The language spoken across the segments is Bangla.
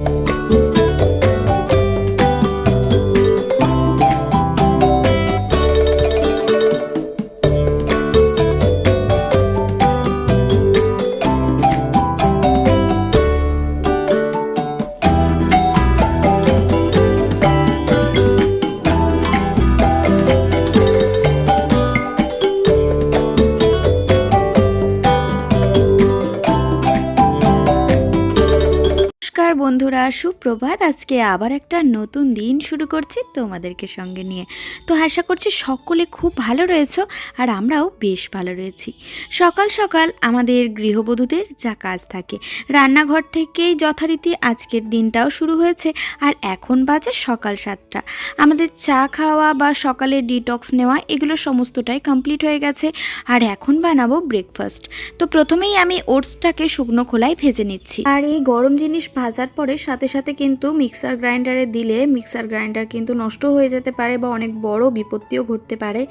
you. নমস্কার বন্ধুরা, সুপ্রভাত। আজকে আবার একটা নতুন দিন শুরু করছি তোমাদেরকে সঙ্গে নিয়ে। তো আশা করছি সকলে খুব ভালো রয়েছো আর আমরাও বেশ ভালো রয়েছি। সকাল সকাল আমাদের গৃহবধূদের যা কাজ থাকে। রান্নাঘর থেকেই যথারীতি আজকের দিনটাও শুরু হয়েছে আর এখন বাজে সকাল সাতটা। আমাদের চা খাওয়া বা সকালে ডিটক্স নেওয়া এগুলো সমস্তটাই কমপ্লিট হয়ে গেছে আর এখন বানাবো ব্রেকফাস্ট তো প্রথমেই আমি ওটসটাকে শুকনো খোলায় ভেজে নিচ্ছি। আর এই গরম জিনিস ভাজার পরে সাথে সাথে কিন্তু মিক্সার গ্রাইন্ডারে দিলে মিক্সার গ্রাইন্ডার কিন্তু নষ্ট হয়ে যেতে পারে বা অনেক বড় বিপত্তিও ঘটতে পারে।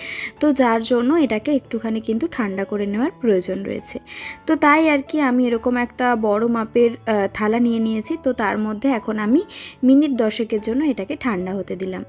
তো যার জন্য এটাকে একটুখানি কিন্তু ঠান্ডা করে নেওয়ার প্রয়োজন রয়েছে। তো তাই আর কি আমি এরকম একটা বড় মাপের থালা নিয়ে নিয়েছি। তো তার মধ্যে এখন আমি মিনিট দশেকের জন্য এটাকে ঠান্ডা হতে দিলাম।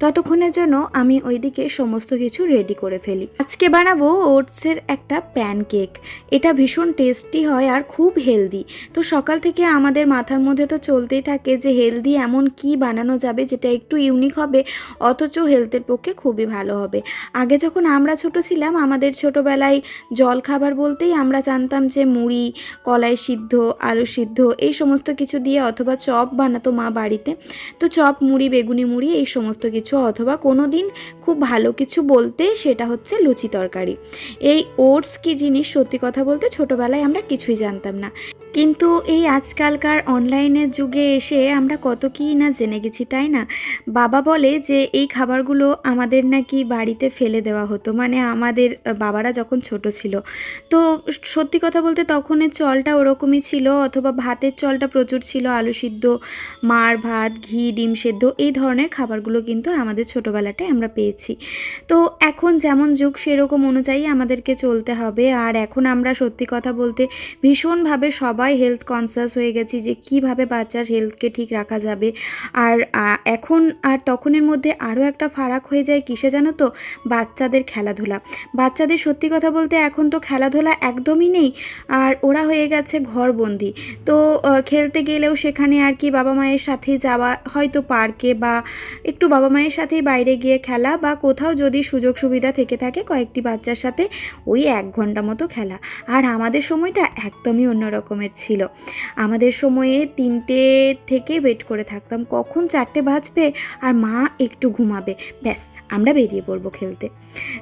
ততক্ষণের জন্য আমি ওইদিকে সমস্ত কিছু রেডি করে ফেলি। আজকে বানাবো ওটসের একটা প্যানকেক এটা ভীষণ টেস্টি হয় আর খুব হেলদি তো সকাল থেকে আমাদের মাথার মধ্যে তো চলতেই থাকে যে হেলদি এমন কি বানানো যাবে যেটা একটু ইউনিক হবে, অথচ হেলথের পক্ষে খুবই ভালো হবে। আগে যখন আমরা ছোট ছিলাম, আমাদের ছোটবেলায় জল খাবার বলতেই আমরা জানতাম যে মুড়ি, কলাই সিদ্ধ, আলু সিদ্ধ এই সমস্ত কিছু দিয়ে অথবা চপ বানাতো মা বাড়িতে। তো চপ, মুড়ি, বেগুনি, মুড়ি এই সমস্ত কিছু অথবা কোনো দিন খুব ভালো কিছু বলতে সেটা হচ্ছে লুচি তরকারি। এই ওটস কি জিনিস সত্যি কথা বলতে ছোটোবেলায় আমরা কিছুই জানতাম না। কিন্তু এই আজকালকার অনলাইনের যুগে এসে আমরা কত কী না জেনে গেছি, তাই না? বাবা বলে যে, এই খাবারগুলো আমাদের নাকি বাড়িতে ফেলে দেওয়া হতো। মানে আমাদের বাবারা যখন ছোট ছিল। তো সত্যি কথা বলতে তখনের চলটা ওরকমই ছিল, অথবা ভাতের চলটা প্রচুর ছিল, আলু সিদ্ধ, মার ভাত, ঘি, ডিম সেদ্ধ, এই ধরনের খাবারগুলো কিন্তু আমাদের ছোটোবেলাটায় আমরা পেয়েছি। তো এখন যেমন যুগ, সেরকম অনুযায়ী আমাদেরকে চলতে হবে। আর এখন আমরা সত্যি কথা বলতে ভীষণভাবে সবাই হেলথ কনসাস হয়ে গেছি যে কীভাবে বাচ্চার হেলথকে ঠিক রাখা যাবে। আর এখন, আর তখনের মধ্যে আরও একটা ফারাক হয়ে যায় কিসে জানো তো? বাচ্চাদের খেলাধুলা। বাচ্চাদের সত্যি কথা বলতে এখন তো খেলাধুলা একদমই নেই। আর ওরা হয়ে গেছে ঘরবন্দি। তো খেলতে গেলেও সেখানে আর কি বাবা মায়ের সাথে যাওয়া, হয়তো পার্কে বা একটু বাবা মায়ের সাথেই বাইরে গিয়ে খেলা বা কোথাও যদি সুযোগ সুবিধা থেকে থাকে কয়েকটি বাচ্চার সাথে ওই এক ঘণ্টা মতো খেলা। আর আমাদের সময়টা একদমই অন্য রকমের ছিল। আমাদের সময়ে তিনটে থেকে ওয়েট করে থাকতাম। কখন চারটে বাজবে? আর মা একটু ঘুমাবে। ব্যাস আমরা বেরিয়ে পড়ব খেলতে।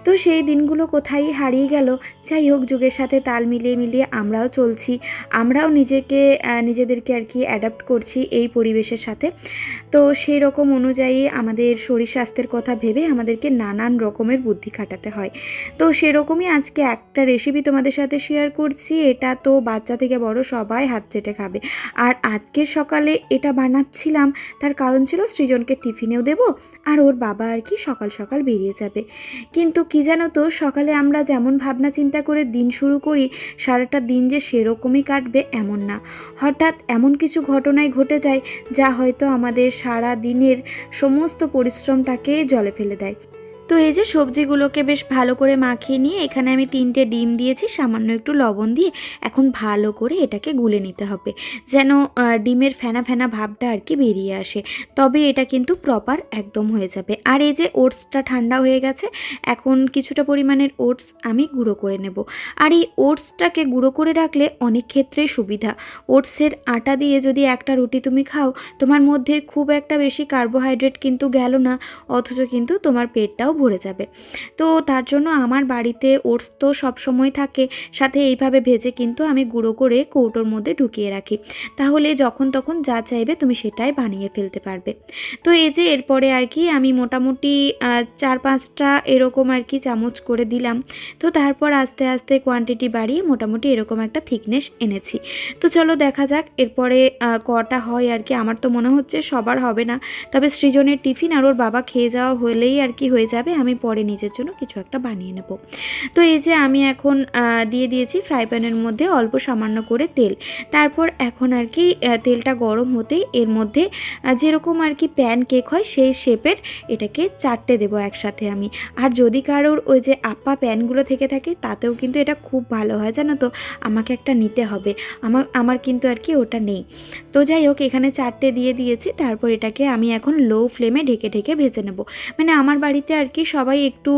তো সেই দিনগুলো কোথায় হারিয়ে গেল? যাই হোক, যুগের সাথে তাল মিলিয়ে মিলিয়ে আমরাও চলছি। আমরাও নিজেকে নিজেদেরকে আর কি অ্যাডাপ্ট করছি এই পরিবেশের সাথে। তো সেই রকম অনুযায়ী আমাদের শরীর স্বাস্থ্যের কথা ভেবে আমাদেরকে নানান রকমের বুদ্ধি খাটাতে হয়। তো সেরকমই আজকে একটা রেসিপি তোমাদের সাথে শেয়ার করছি। এটা তো বাচ্চা থেকে বড় সবাই হাত চেটে খাবে। আর আজকের সকালে এটা বানাচ্ছিলাম, তার কারণ ছিল সৃজনকে টিফিনেও দেব, আর ওর বাবা আর কি সকাল সকাল বেরিয়ে যাবে। কিন্তু কি জানো তো, সকালে আমরা যেমন ভাবনা চিন্তা করে দিন শুরু করি, সারাটা দিন যে সেরকমই কাটবে এমন না। হঠাৎ এমন কিছু ঘটনায় ঘটে যায়, যা হয়তো আমাদের সারা দিনের সমস্ত পরিশ্রমটাকে জলে ফেলে দেয়। তো এই যে সবজিগুলোকে বেশ ভালো করে মাখিয়ে নিয়ে এখানে আমি তিনটে ডিম দিয়েছি, সামান্য একটু লবণ দিয়ে এখন ভালো করে এটাকে গুলে নিতে হবে যেন ডিমের ফেনা ফেনা ভাবটা আর কি বেরিয়ে আসে। তবে এটা কিন্তু প্রপার একদম হয়ে যাবে। আর এই যে ওটসটা ঠান্ডা হয়ে গেছে, এখন কিছুটা পরিমাণের ওটস আমি গুঁড়ো করে নেব। আর এই ওটসটাকে গুঁড়ো করে রাখলে অনেক ক্ষেত্রেই সুবিধা। ওটসের আটা দিয়ে যদি একটা রুটি তুমি খাও, তোমার মধ্যে খুব একটা বেশি কার্বোহাইড্রেট কিন্তু গেল না, অথচ কিন্তু তোমার পেটটাও ভরে যাবে। তো তার জন্য আমার বাড়িতে ওটস তো সবসময় থাকে, সাথে এইভাবে ভেজে কিন্তু আমি গুঁড়ো করে কৌটোর মধ্যে ঢুকিয়ে রাখি। তাহলে যখন তখন যা চাইবে তুমি সেটাই বানিয়ে ফেলতে পারবে। তো এই যে এরপরে আর কি আমি মোটামুটি চার পাঁচটা এরকম আর কি চামচ করে দিলাম। তো তারপর আস্তে আস্তে কোয়ান্টিটি বাড়িয়ে মোটামুটি এরকম একটা থিকনেস এনেছি। তো চলো দেখা যাক, এরপরে কটা হয় আর কি। আমার তো মনে হচ্ছে সবার হবে না। তবে সৃজনের টিফিন আর ওর বাবা খেয়ে যাওয়া হলেই আর কি হয়ে যাবে। যাবে আমি পরে নিজের জন্য কিছু একটা বানিয়ে নেব। তো এই যে আমি এখন দিয়ে দিয়েছি ফ্রাই প্যানের মধ্যে অল্প সামান্য করে তেল। তারপর এখন আর কি তেলটা গরম হতেই এর মধ্যে যেরকম আর কি প্যান কেক হয় সেই শেপের এটাকে চারটে দেবো একসাথে আমি। আর যদি কারোর ওই যে আপা প্যানগুলো থেকে থাকে তাতেও কিন্তু এটা খুব ভালো হয় জানো তো, আমাকে একটা নিতে হবে। আমার আমার কিন্তু আর কি ওটা নেই। তো যাই হোক, এখানে চারটে দিয়ে দিয়েছি, তারপর এটাকে আমি এখন লো ফ্লেমে ঢেকে ঢেকে ভেজে নেব। মানে আমার বাড়িতে আর কি সবাই একটু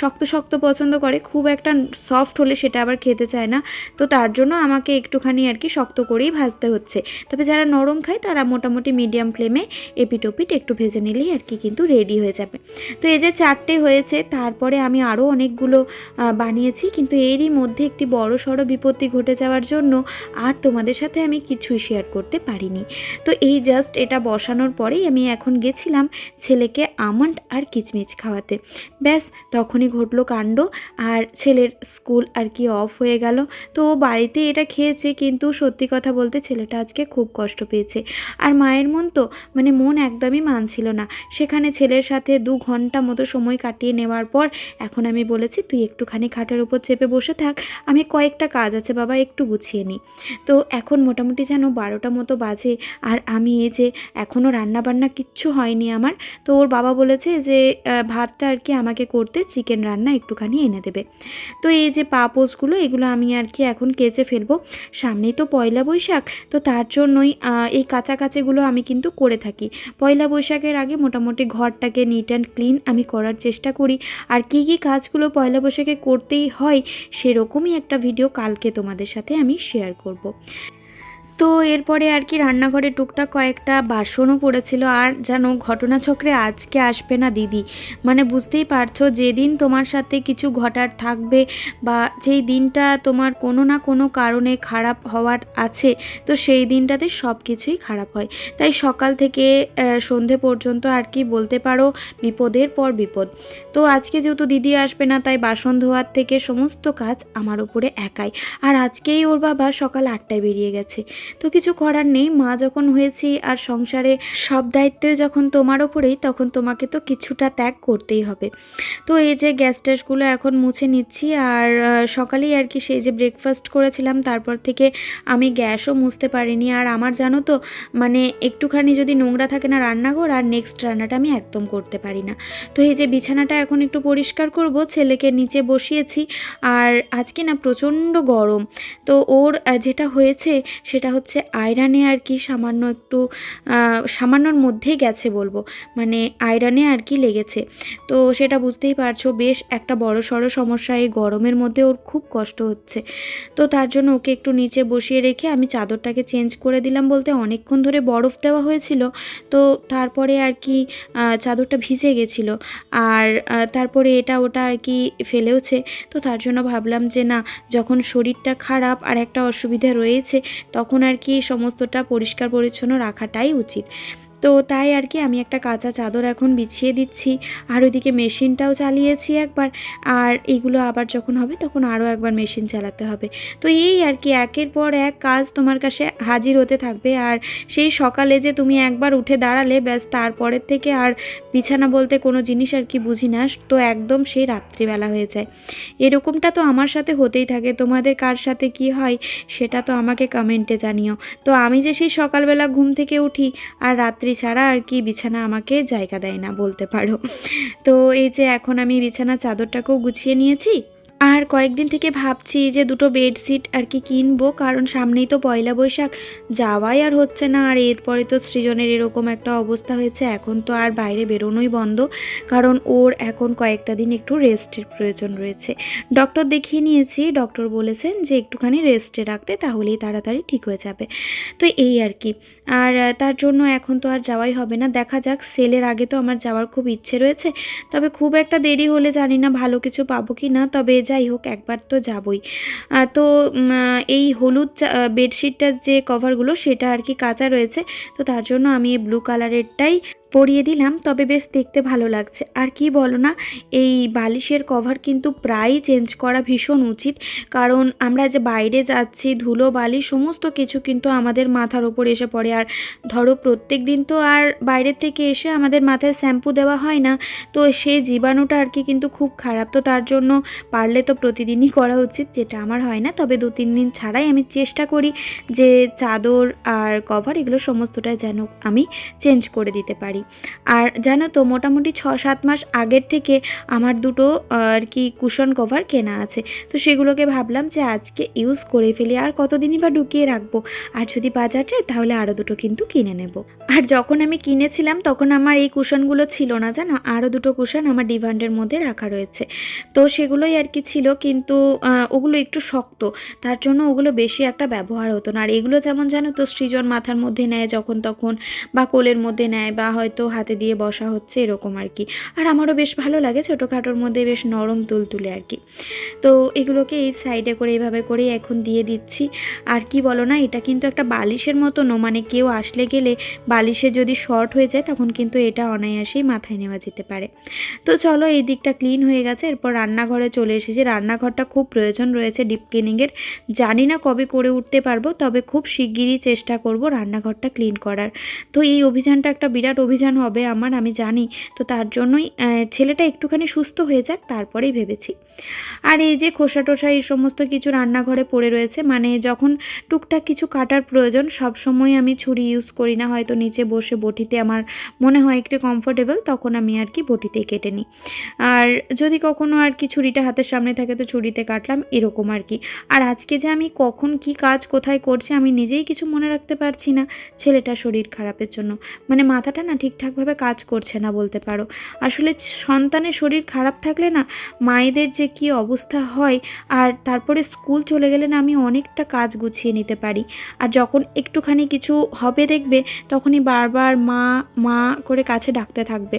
শক্ত শক্ত পছন্দ করে, খুব একটা সফট হলে সেটা আবার খেতে চায় না। তো তার জন্য আমাকে একটুখানি আর কি শক্ত করেই ভাজতে হচ্ছে। তবে যারা নরম খায় তারা মোটামুটি মিডিয়াম ফ্লেমে এপিটোপিট একটু ভেজে নিলেই আর কি কিন্তু রেডি হয়ে যাবে। তো এই যে চারটে হয়েছে, তারপরে আমি আরও অনেকগুলো বানিয়েছি। কিন্তু এরই মধ্যে একটি বড় সড়ো বিপত্তি ঘটে যাওয়ার জন্য আর তোমাদের সাথে আমি কিছুই শেয়ার করতে পারিনি। তো এই জাস্ট এটা বসানোর পরেই আমি এখন গেছিলাম ছেলেকে আমন্ড আর কিচমিচ খাওয়াতে। ব্যাস, তখনই ঘটলো কাণ্ড আর ছেলের স্কুল আর কি অফ হয়ে গেল। তো ও বাড়িতে এটা খেয়েছে কিন্তু সত্যি কথা বলতে ছেলেটা আজকে খুব কষ্ট পেয়েছে। আর মায়ের মন তো মানে মন একদমই মানছিল না। সেখানে ছেলের সাথে দু ঘণ্টা মতো সময় কাটিয়ে নেওয়ার পর এখন আমি বলেছি, তুই একটুখানি খাটের উপর চেপে বসে থাক। আমি কয়েকটা কাজ আছে বাবা, একটু গুছিয়ে নিই তো এখন মোটামুটি যেন বারোটা মতো বাজে আর আমি এই যে এখনও রান্না বান্না কিচ্ছু হয়নি আমার। তো ওর বাবা বলেছে যে ভাতটা আর কি আমাকে করতে চিকেন রান্না একটুখানি এনে দেবে। তো এই যে পা পোস্টগুলো এগুলো আমি আর কি এখন কেচে ফেলব। সামনেই তো পয়লা বৈশাখ, তো তার জন্যই এই কাচাকাচিগুলো আমি কিন্তু করে থাকি। পয়লা বৈশাখের আগে মোটামুটি ঘরটাকে নিট অ্যান্ড ক্লিন আমি করার চেষ্টা করি। আর কি কি কাজগুলো পয়লা বৈশাখে করতেই হয়, সেরকমই একটা ভিডিও কালকে তোমাদের সাথে আমি শেয়ার করব। তো এরপরে আর কি রান্নাঘরে টুকটাক কয়েকটা বাসনও পড়েছিল। আর যেন ঘটনাচক্রে আজকে আসবে না দিদি। মানে বুঝতেই পারছ, যেদিন তোমার সাথে কিছু ঘটার থাকবে বা যেই দিনটা তোমার কোনো না কোনো কারণে খারাপ হওয়ার আছে, তো সেই দিনটাতে সব কিছুই খারাপ হয়। তাই সকাল থেকে সন্ধে পর্যন্ত আর কি বলতে পারো, বিপদের পর বিপদ। তো আজকে যেহেতু দিদি আসবে না, তাই বাসন ধোয়ার থেকে সমস্ত কাজ আমার উপরে একাই। আর আজকেই ওর বাবা সকাল আটটায় বেরিয়ে গেছে। তো কিছু করার নেই। মা যখন হয়েছি আর সংসারে সব দায়িত্ব যখন তোমার ওপরেই, তখন তোমাকে তো কিছুটা ত্যাগ করতেই হবে। তো এই যে গ্যাস ট্যাসগুলো এখন মুছে নিচ্ছি আর সকালেই আর কি সেই যে ব্রেকফাস্ট করেছিলাম, তারপর থেকে আমি গ্যাসও মুছতে পারিনি। আর আমার জানো তো মানে একটুখানি যদি নোংরা থাকে না রান্নাঘর, আর নেক্সট রান্নাটা আমি একদম করতে পারি না। তো এই যে বিছানাটা এখন একটু পরিষ্কার করব, ছেলেকে নিচে বসিয়েছি। আর আজকে না প্রচণ্ড গরম। তো ওর যেটা হয়েছে, সেটা হচ্ছে আয়রানে আর কি সামান্য একটু সামান্যর মধ্যেই গেছে বলব। মানে আয়রানে আর কি লেগেছে। তো সেটা বুঝতেই পারছ, বেশ একটা বড় সড়ো সমস্যা, এই গরমের মধ্যে ওর খুব কষ্ট হচ্ছে। তো তার জন্য ওকে একটু নিচে বসিয়ে রেখে আমি চাদরটাকে চেঞ্জ করে দিলাম বলতে অনেকক্ষণ ধরে বরফ দেওয়া হয়েছিল। তো তারপরে আর কি চাদরটা ভিজে গেছিল। আর তারপরে এটা ওটা আর কি ফেলেওছে। তো তার জন্য ভাবলাম যে না, যখন শরীরটা খারাপ আর একটা অসুবিধা রয়েছে, তখন আর কি সমস্তটা পরিষ্কার পরিচ্ছন্ন রাখাটাই উচিত। তো তাই আর কি আমি একটা কাঁচা চাদর এখন বিছিয়ে দিচ্ছি। আর ওইদিকে মেশিনটাও চালিয়েছি একবার। আর এগুলো আবার যখন হবে তখন আরও একবার মেশিন চালাতে হবে। তো এই আর কি, একের পর এক কাজ তোমার কাছে হাজির হতে থাকবে। আর সেই সকালে যে তুমি একবার উঠে দাঁড়ালে, ব্যাস তারপরের থেকে আর বিছানা বলতে কোনো জিনিস আর কি বুঝি না। তো একদম সেই রাত্রিবেলা হয়ে যায়। এরকমটা তো আমার সাথে হতেই থাকে। তোমাদের কার সাথে কি হয় সেটা তো আমাকে কমেন্টে জানিও। তো আমি যে সেই সকালবেলা ঘুম থেকে উঠি আর রাত্রি ছাড়া আর কি বিছানা আমাকে জায়গা দেয় না বলতে পারো। তো এই যে এখন আমি বিছানা চাদরটাকেও গুছিয়ে নিয়েছি। আর কয়েকদিন থেকে ভাবছি যে দুটো বেডশিট আর কি কিনবো, কারণ সামনেই তো পয়লা বৈশাখ। যাওয়াই আর হচ্ছে না, আর এরপরে তো সৃজনের এরকম একটা অবস্থা হয়েছে, এখন তো আর বাইরে বেরোনোই বন্ধ, কারণ ওর এখন কয়েকটা দিন একটু রেস্টের প্রয়োজন রয়েছে। ডক্টর দেখিয়ে নিয়েছি, ডক্টর বলেছেন যে একটুখানি রেস্টে রাখতে তাহলেই তাড়াতাড়ি ঠিক হয়ে যাবে। তো এই আর কি। আর তার জন্য এখন তো আর যাওয়াই হবে না, দেখা যাক, সেলের আগে তো আমার যাওয়ার খুব ইচ্ছে রয়েছে, তবে খুব একটা দেরি হলে জানি না ভালো কিছু পাবো কি না, তবে যাই হোক, একবার তো যাবই। তো এই হলুদ বেডশিটটার যে কভারগুলো সেটা আর কি কাঁচা রয়েছে। তো তার জন্য আমি এই ব্লু কালারেরটাই পরিয়ে দিলাম, তবে বেশ দেখতে ভালো লাগছে। আর কি বলো না, এই বালিশের কভার কিন্তু প্রায়ই চেঞ্জ করা ভীষণ উচিত। কারণ আমরা যে বাইরে যাচ্ছি, ধুলো বালি সমস্ত কিছু কিন্তু আমাদের মাথার ওপর এসে পড়ে। আর ধরো প্রত্যেক দিন তো আর বাইরের থেকে এসে আমাদের মাথায় শ্যাম্পু দেওয়া হয় না, তো সেই জীবাণুটা আর কি কিন্তু খুব খারাপ। তো তার জন্য পারলে তো প্রতিদিনই করা উচিত, যেটা আমার হয় না। তবে দু, তিন দিন ছাড়াই আমি চেষ্টা করি যে চাদর আর কভার এগুলো সমস্তটাই যেন আমি চেঞ্জ করে দিতে পারি। আর জানো তো, মোটামুটি ছ সাত মাস আগের থেকে আমার দুটো আর কি কুশন কভার কেনা আছে। তো সেগুলোকে ভাবলাম যে আজকে ইউজ করে ফেলি, আর কতদিনই বা ঢুকিয়ে রাখব? আর যদি বাজার যায়, তাহলে আরও দুটো কিন্তু কিনে নেব। আর যখন আমি কিনেছিলাম, তখন আমার এই কুশনগুলো ছিল না, জানো? আরও দুটো কুশন আমার ডিভান্ডের মধ্যে রাখা রয়েছে। তো সেগুলোই আর কি ছিল, কিন্তু ওগুলো একটু শক্ত। তার জন্য ওগুলো বেশি একটা ব্যবহার হতো না। আর এগুলো যেমন জানো তো, সৃজন মাথার মধ্যে নেয় যখন তখন, বা কোলের মধ্যে নেয়, বা হয়তো হাতে দিয়ে বসা হচ্ছে এরকম আর কি। আর আমারও বেশ ভালো লাগে ছোটোখাটোর মধ্যে বেশ নরম তুলতুলে আর কি। তো এগুলোকে এই সাইডে করে এইভাবে করে এখন দিয়ে দিচ্ছি। আর কি বলো না, এটা কিন্তু একটা বালিশের মতনও মানে কেউ আসলে গেলে বালিশে যদি শর্ট হয়ে যায়, তখন কিন্তু এটা অনায়াসেই মাথায় নেওয়া যেতে পারে। তো চলো এই দিকটা ক্লিন হয়ে গেছে, এরপর রান্নাঘরে চলে এসেছি। রান্নাঘরটা খুব প্রয়োজন রয়েছে ডিপ ক্লিনিংয়ের জানি না কবে করে উঠতে পারব, তবে খুব শিগগিরই চেষ্টা করব রান্নাঘরটা ক্লিন করার। তো এই অভিযানটা একটা বিরাট অভিযান হবে আমার, আমি জানি। তো তার জন্যই ছেলেটা একটুখানি সুস্থ হয়ে যাক, তারপরেই ভেবেছি। আর এই যে খোসা টোসা, এই সমস্ত কিছু রান্নাঘরে পড়ে রয়েছে মানে যখন টুকটাক কিছু কাটার প্রয়োজন, সব সময় আমি ছুরি ইউজ করি না, হয়তো নিচে বসে বটিতে আমার মনে হয় একটু কমফোর্টেবল তখন আমি আর কি বটিতেই কেটে নিই। আর যদি কখনো আর কি ছুরিটা হাতের সামনে থাকে, তো ছুরিতে কাটলাম, এরকম আর কি। আর আজকে যে আমি কখন কি কাজ কোথায় করছি, আমি নিজেই কিছু মনে রাখতে পারছি না, ছেলেটার শরীর খারাপের জন্য। মানে মাথাটা না ঠিকঠাকভাবে কাজ করছে না বলতে পারো। আসলে সন্তানের শরীর খারাপ থাকলে না মায়েদের যে কি অবস্থা হয় আর তারপরে স্কুল চলে গেলে না আমি অনেকটা কাজ গুছিয়ে নিতে পারি। আর যখন একটুখানি কিছু হবে দেখবে তখনই বারবার মা মা করে কাছে ডাকতে থাকবে।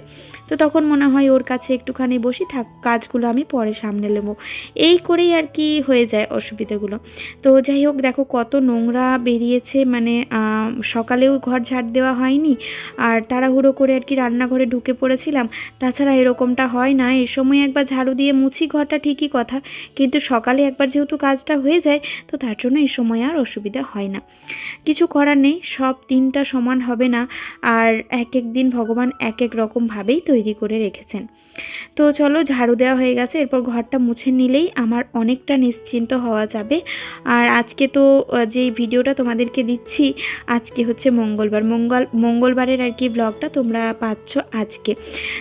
তো তখন মনে হয় ওর কাছে একটুখানি বসি থাক, কাজগুলো আমি পরে সামনে নেব। এই করেই আর কি হয়ে যায় অসুবিধাগুলো। তো যাই হোক, দেখো কত নোংরা বেরিয়েছে মানে সকালেও ঘর ঝাড় দেওয়া হয়নি। আর তাড়াহুড়ো করে আর কি রান্নাঘরে ঢুকে পড়েছিলাম। তাছাড়া এরকমটা হয় না। এ সময় একবার ঝাড়ু দিয়ে মুছি ঘরটা ঠিকই কথা। কিন্তু সকালে একবার যেহেতু কাজটা হয়ে যায়, তো তার জন্য এই সময় আর অসুবিধা হয় না। কিছু করার নেই। সব দিনটা সমান হবে না। আর এক এক দিন ভগবান এক এক রকমভাবেই তৈরি করে রেখেছেন। তো চলো ঝাড়ু দেওয়া হয়ে গেছে। এরপর ঘরটা মুছে নিলেই আমার অনেকটা নিশ্চিন্ত হওয়া যাবে। আর আজকে তো যেই ভিডিওটা তোমাদেরকে দিচ্ছি, আজকে হচ্ছে মঙ্গলবার। মঙ্গল, মঙ্গলবারের আর কি ব্লগটা তোমরা পাচ্ছ আজকে।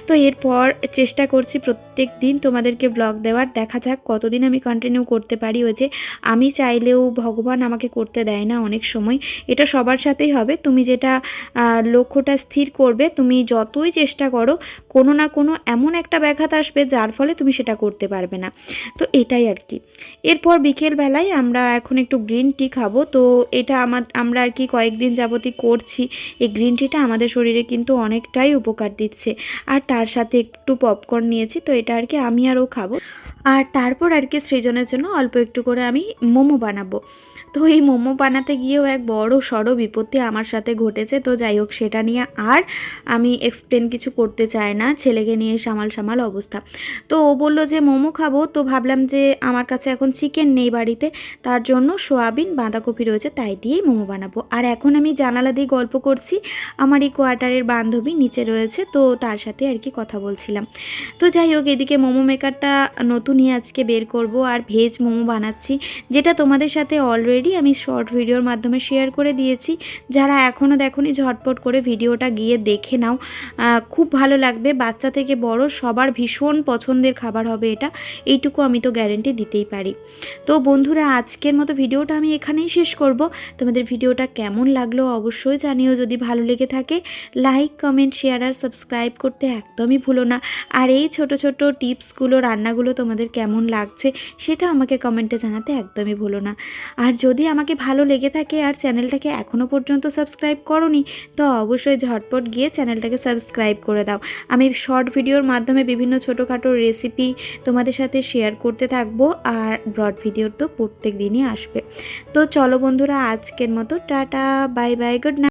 তো এরপর চেষ্টা করছি প্রত্যেক দিন তোমাদেরকে ব্লগ দেওয়ার। দেখা যাক কতদিন আমি কন্টিনিউ করতে পারি ওই যে আমি চাইলেও ভগবান আমাকে করতে দেয় না অনেক সময়। এটা সবার সাথেই হবে। তুমি যেটা লক্ষ্যটা স্থির করবে, তুমি যতই চেষ্টা করো, কোনো না কোনো এমন একটা ব্যাঘাত আসবে যার ফলে তুমি সেটা করতে পারবে না। তো এটাই আর কি। এরপর বিকেলবেলায় আমরা এখন একটু গ্রিন টি খাব। তো এটা আমার, আমরা আর কি কয়েকদিন যাবতই করছি। এই গ্রিন টিটা আমাদের শরীরে কিন্তু অনেকটাই উপকার দিচ্ছে। আর তার সাথে একটু পপকর্ন নিয়েছি, তো এটা আর কি আমি আরও খাব। আর তারপর আর কি সৃজনের জন্য অল্প একটু করে আমি মোমো বানাবো। তো এই মোমো বানাতে গিয়েও এক বড় সড়ো বিপত্তি আমার সাথে ঘটেছে। তো যাই হোক, সেটা নিয়ে আর আমি এক্সপ্লেন কিছু করতে চাই না। ছেলেকে নিয়ে সামাল সামাল অবস্থা। তো ও বলল যে, মোমো খাব? তো ভাবলাম যে, আমার কাছে এখন চিকেন নেই বাড়িতে। তার জন্য সোয়াবিন, বাঁধাকপি রয়েছে, তাই দিয়েই মোমো বানাবো। আর এখন আমি জানালা দিয়ে গল্প করছি। আমার এই কোয়ার্টারের বান্ধবী নিচে রয়েছে। তো তার সাথে আর কি কথা বলছিলাম। তো যাই হোক, এদিকে মোমো মেকারটা নতুনই আজকে বের করব আর ভেজ মোমো বানাচ্ছি, যেটা তোমাদের সাথে অলরেডি আমি শর্ট ভিডিওর মাধ্যমে শেয়ার করে দিয়েছি। যারা এখনও দেখোনি, ঝটপট করে ভিডিওটা গিয়ে দেখে নাও। খুব ভালো লাগবে, বাচ্চা থেকে বড় সবার ভীষণ পছন্দের খাবার হবে এটা, এইটুকু আমি তো গ্যারেন্টি দিতেই পারি। তো বন্ধুরা, আজকের মতো ভিডিওটা আমি এখানেই শেষ করব। তোমাদের ভিডিওটা কেমন লাগল অবশ্যই জানিও, যদি ভালো লেগে থাকে লাইক কমেন্ট শেয়ার আর সাবস্ক্রাইব করতে একদমই ভুলো না। আর এই ছোট ছোট টিপসগুলো, রান্নাগুলো তোমাদের কেমন লাগছে সেটা আমাকে কমেন্টে জানাতে একদমই ভুলো না। আর যদি আমাকে ভালো লেগে থাকে আর চ্যানেলটাকে এখনও পর্যন্ত সাবস্ক্রাইব করনি, তো অবশ্যই ঝটপট গিয়ে চ্যানেলটাকে সাবস্ক্রাইব করে দাও। আমি শর্ট ভিডিওর মাধ্যমে বিভিন্ন ছোটোখাটো রেসিপি তোমাদের সাথে শেয়ার করতে থাকব আর ব্রড ভিডিও তো প্রত্যেক দিনই আসবে। তো চলো বন্ধুরা, আজকের মতো টাটা বাই বাই গুড